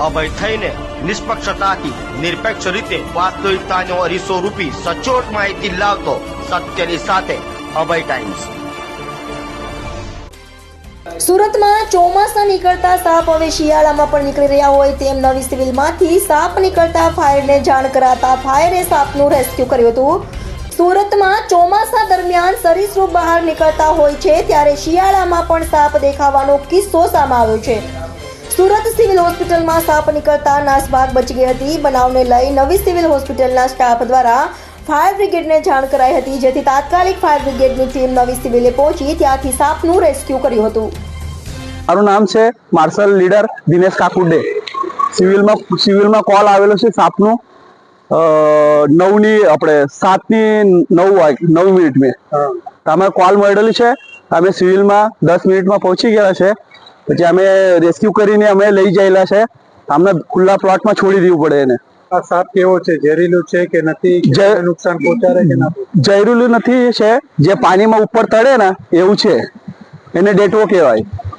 અભય થઈને નિષ્પક્ષતાથી નિરપેક્ષ રીતે વાસ્તવિકતાનો અરીસો રૂપી સચોટ માહિતી લાવતો સત્યની સાથે અભય ટાઈમ્સ. સુરતમાં ચોમાસા નીકળતા સાપ હવે શિયાળામાં પણ નીકળી રહ્યા હોય તેમ નવી સિવિલમાંથી સાપ નીકળતા ફાયરને જાણ કરાતા ફાયરે સાપનું રેસ્ક્યુ કર્યું હતું. સુરતમાં ચોમાસા દરમિયાન સરીસૃપ બહાર નીકળતા હોય છે, ત્યારે શિયાળામાં પણ સાપ દેખાવાનો કિસ્સો સામે આવ્યો છે. સુરત સિવિલ હોસ્પિટલમાં સાપ નીકળતા નાસભાગ બચી ગઈ હતી. બનાવને લઈ નવી સિવિલ હોસ્પિટલના સ્ટાફ દ્વારા ફાયર બ્રિગેડને જાણ કરાઈ હતી જેથી તાત્કાલિક ફાયર બ્રિગેડની ટીમ નવી સિવિલે પહોંચી ત્યાંથી સાપનું રેસ્ક્યુ કર્યું હતું. મારું નામ છે માર્શલ લીડર દિનેશ કાકુડે. સિવિલમાં સિવિલમાં કોલ આવેલો છે સાપનું. નવની આપણે સાતની નવ વાગે નવ મિનિટ મેં તમે કોલ મળેલી છે. અમે સિવિલમાં દસ મિનિટમાં પહોંચી ગયા છે. પછી અમે રેસ્ક્યુ કરીને અમે લઈ જયેલા છે. અમને ખુલ્લા પ્લોટમાં છોડી દેવું પડે એને. આ સાપ કેવો છે? ઝેરીલું છે કે નથી? નુકસાન પહોંચાડે કે ના ઝેરીલું નથી છે. જે પાણીમાં ઉપર તળે ને એવું છે. એને ડેટવો કહેવાય.